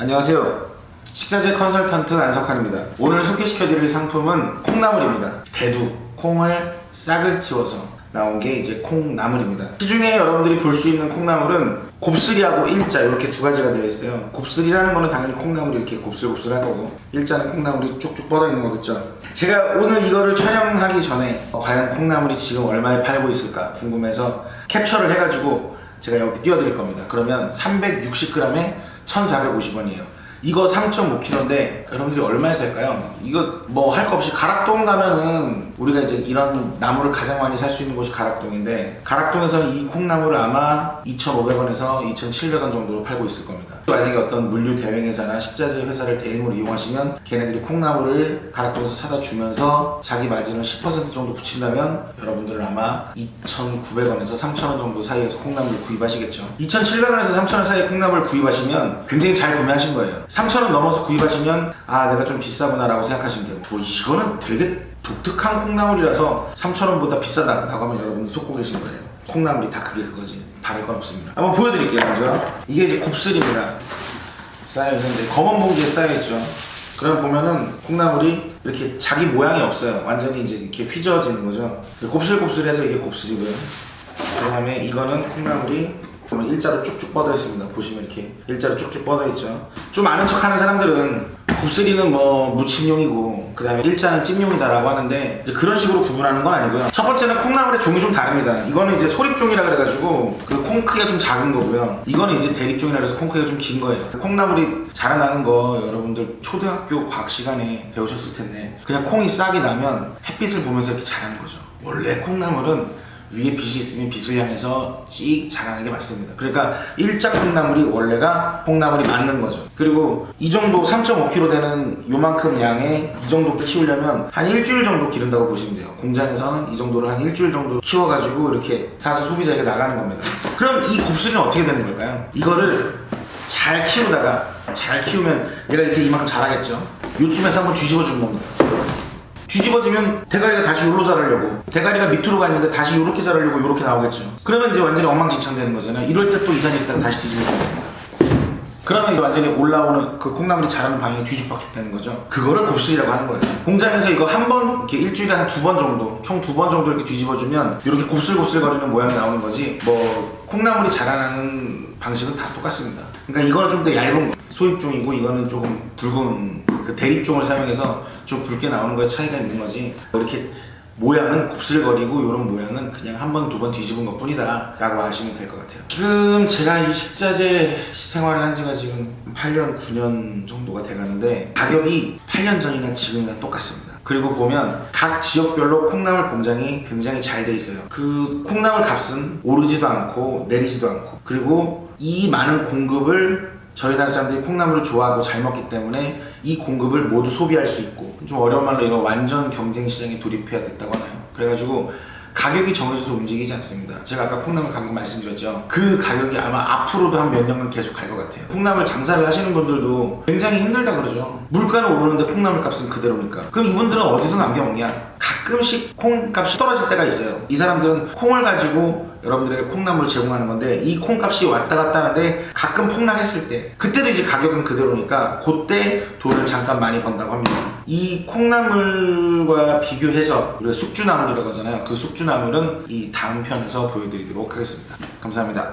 안녕하세요. 식자재 컨설턴트 안석환입니다. 오늘 소개시켜드릴 상품은 콩나물입니다. 대두, 콩을 싹을 틔워서 나온 게 이제 콩나물입니다. 시중에 여러분들이 볼 수 있는 콩나물은 곱슬이하고 일자 이렇게 두 가지가 되어 있어요. 곱슬이라는 거는 당연히 콩나물이 이렇게 곱슬곱슬한 거고 일자는 콩나물이 쭉쭉 뻗어 있는 거겠죠. 제가 오늘 이거를 촬영하기 전에 어, 과연 콩나물이 지금 얼마에 팔고 있을까 궁금해서 캡처를 해가지고 제가 여기 띄워드릴 겁니다. 그러면 360g에 1,450원이에요. 이거 3.5kg인데 여러분들이 얼마에 살까요? 이거 뭐 할 거 없이 가락동 가면은 우리가 이제 이런 나무를 가장 많이 살 수 있는 곳이 가락동인데 가락동에서는 이 콩나물을 아마 2,500원에서 2,700원 정도로 팔고 있을 겁니다. 만약에 어떤 물류 대행 회사나 식자재 회사를 대행으로 이용하시면 걔네들이 콩나물을 가락동에서 사다 주면서 자기 마진을 10% 정도 붙인다면 여러분들은 아마 2,900원에서 3,000원 정도 사이에서 콩나물을 구입하시겠죠. 2,700원에서 3,000원 사이에 콩나물을 구입하시면 굉장히 잘 구매하신 거예요. 3,000원 넘어서 구입하시면 아 내가 좀 비싸구나라고 생각하시면 되고 뭐 이거는 되게 독특한 콩나물이라서 3,000원보다 비싸다라고 하면 여러분들 속고 계신 거예요. 콩나물이 다 그게 그거지. 다를 건 없습니다. 한번 보여드릴게요 먼저. 이게 이제 곱슬입니다. 쌓여있는 이제 검은 봉지에 쌓여있죠. 그럼 보면은 콩나물이 이렇게 자기 모양이 없어요. 완전히 이제 이렇게 휘저어지는 거죠. 곱슬곱슬해서 이게 곱슬이고요. 그 다음에 이거는 콩나물이 보면 일자로 쭉쭉 뻗어 있습니다. 보시면 이렇게 일자로 쭉쭉 뻗어 있죠. 좀 아는 척 하는 사람들은 곱슬이는 뭐 무침용이고 그 다음에 일자는 찜용이다라고 하는데 이제 그런 식으로 구분하는 건 아니고요. 첫 번째는 콩나물의 종이 좀 다릅니다. 이거는 이제 소립종이라 그래가지고 그 콩 크기가 좀 작은 거고요. 이거는 이제 대립종이라 그래서 콩 크기가 좀 긴 거예요. 콩나물이 자라나는 거 여러분들 초등학교 과학 시간에 배우셨을 텐데 그냥 콩이 싹이 나면 햇빛을 보면서 이렇게 자라는 거죠. 원래 콩나물은 위에 빛이 있으면 빛을 향해서 찍 자라는 게 맞습니다. 그러니까 일자 콩나물이 원래가 콩나물이 맞는 거죠. 그리고 이 정도 3.5kg 되는 요만큼 양의 이 정도 키우려면 한 일주일 정도 기른다고 보시면 돼요. 공장에서는 이 정도를 한 일주일 정도 키워가지고 이렇게 사서 소비자에게 나가는 겁니다. 그럼 이 곱슬은 어떻게 되는 걸까요? 이거를 잘 키우다가 잘 키우면 얘가 이렇게 이만큼 자라겠죠. 요쯤에서 한번 뒤집어 주는 겁니다. 뒤집어지면 대가리가 다시 요로 자라려고 대가리가 밑으로 가 있는데 다시 요렇게 자라려고 요렇게 나오겠죠. 그러면 이제 완전히 엉망진창 되는 거잖아요. 이럴 때 또 이산이 있다가 다시 거예요 그러면 이제 완전히 올라오는 그 콩나물이 자라는 방향이 뒤죽박죽 되는 거죠. 그거를 곱슬이라고 하는 거예요. 공장에서 이거 한 번 이렇게 일주일에 한 두 번 정도 총 두 번 정도 이렇게 뒤집어주면 이렇게 곱슬곱슬거리는 모양이 나오는 거지 뭐 콩나물이 자라나는 방식은 다 똑같습니다. 그러니까 이거는 좀 더 얇은 거. 소입종이고 이거는 조금 굵은 그 대립종을 사용해서 좀 굵게 나오는 거에 차이가 있는 거지. 이렇게 모양은 곱슬거리고 이런 모양은 그냥 한 번 두 번 뒤집은 것 뿐이다 라고 하시면 될 것 같아요. 지금 제가 이 식자재 생활을 한 지가 지금 8년 9년 정도가 돼가는데 가격이 8년 전이나 지금이랑 똑같습니다. 그리고 보면 각 지역별로 콩나물 공장이 굉장히 잘 돼 있어요. 그 콩나물 값은 오르지도 않고 내리지도 않고 그리고 이 많은 공급을 저희 나라 사람들이 콩나물을 좋아하고 잘 먹기 때문에 이 공급을 모두 소비할 수 있고 좀 어려운 말로 이거 완전 경쟁 시장에 돌입해야 됐다고 하나요? 그래가지고 가격이 정해져서 움직이지 않습니다. 제가 아까 콩나물 가격 말씀드렸죠. 그 가격이 아마 앞으로도 한 몇 년간 계속 갈 것 같아요. 콩나물 장사를 하시는 분들도 굉장히 힘들다 그러죠. 물가는 오르는데 콩나물 값은 그대로니까. 그럼 이분들은 어디서 남겨먹냐? 가끔씩 콩값이 떨어질 때가 있어요. 이 사람들은 콩을 가지고 여러분들에게 콩나물을 제공하는 건데 이 콩값이 왔다 갔다 하는데 가끔 폭락했을 때 그때도 이제 가격은 그대로니까 그때 돈을 잠깐 많이 번다고 합니다. 이 콩나물과 비교해서 우리가 숙주나물이라고 하잖아요. 그 숙주나물은 이 다음 편에서 보여드리도록 하겠습니다. 감사합니다.